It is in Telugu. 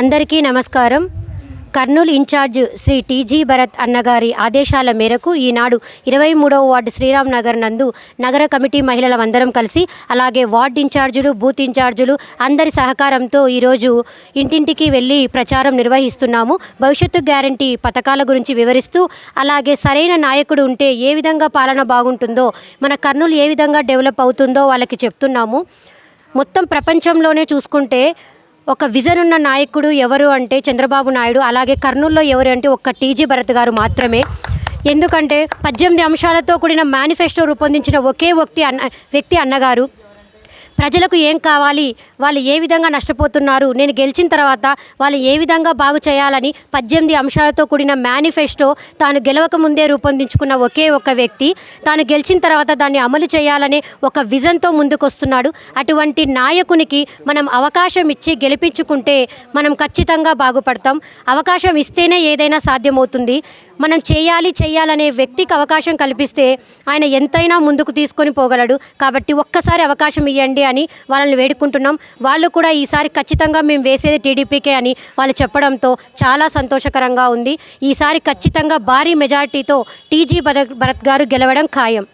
అందరికీ నమస్కారం. కర్నూలు ఇన్ఛార్జ్ శ్రీ టీజీ భరత్ అన్నగారి ఆదేశాల మేరకు ఈనాడు ఇరవై మూడవ వార్డు శ్రీరామ్ నగర్ నందు నగర కమిటీ మహిళల అందరం కలిసి అలాగే వార్డు ఇన్ఛార్జులు బూత్ ఇన్ఛార్జులు అందరి సహకారంతో ఈరోజు ఇంటింటికి వెళ్ళి ప్రచారం నిర్వహిస్తున్నాము. భవిష్యత్తు గ్యారంటీ పథకాల గురించి వివరిస్తూ అలాగే సరైన నాయకుడు ఉంటే ఏ విధంగా పాలన బాగుంటుందో మన కర్నూలు ఏ విధంగా డెవలప్ అవుతుందో వాళ్ళకి చెప్తున్నాము. మొత్తం ప్రపంచంలోనే చూసుకుంటే ఒక విజన్ ఉన్న నాయకుడు ఎవరు అంటే చంద్రబాబు నాయుడు అలాగే కర్నూల్లో ఎవరు అంటే ఒక్క టీజీ భరత్ గారు మాత్రమే. ఎందుకంటే పద్దెనిమిది అంశాలతో కూడిన మేనిఫెస్టో రూపొందించిన ఒకే వ్యక్తి అన్న వ్యక్తి అన్నగారు. ప్రజలకు ఏం కావాలి? వాళ్ళు ఏ విధంగా నష్టపోతున్నారు? నేను గెలిచిన తర్వాత వాళ్ళు ఏ విధంగా బాగు చేయాలని పద్దెనిమిది అంశాలతో కూడిన మేనిఫెస్టో తాను గెలవక ముందే రూపొందించుకున్న ఒకే ఒక వ్యక్తి తాను గెలిచిన తర్వాత దాన్ని అమలు చేయాలనే ఒక విజన్తో ముందుకొస్తున్నాడు. అటువంటి నాయకునికి మనం అవకాశం ఇచ్చి గెలిపించుకుంటే మనం ఖచ్చితంగా బాగుపడతాం. అవకాశం ఇస్తేనే ఏదైనా సాధ్యమవుతుంది. మనం చేయాలి చేయాలనే వ్యక్తికి అవకాశం కల్పిస్తే ఆయన ఎంతైనా ముందుకు తీసుకొని పోగలడు. కాబట్టి ఒక్కసారి అవకాశం ఇవ్వండి అని వాళ్ళని వేడుకుంటున్నాం. వాళ్ళు కూడా ఈసారి ఖచ్చితంగా మేము వేసేది టీడీపీకే అని వాళ్ళు చెప్పడంతో చాలా సంతోషకరంగా ఉంది. ఈసారి ఖచ్చితంగా భారీ మెజార్టీతో టీజీ భరత్ భరత్ గారు గెలవడం ఖాయం.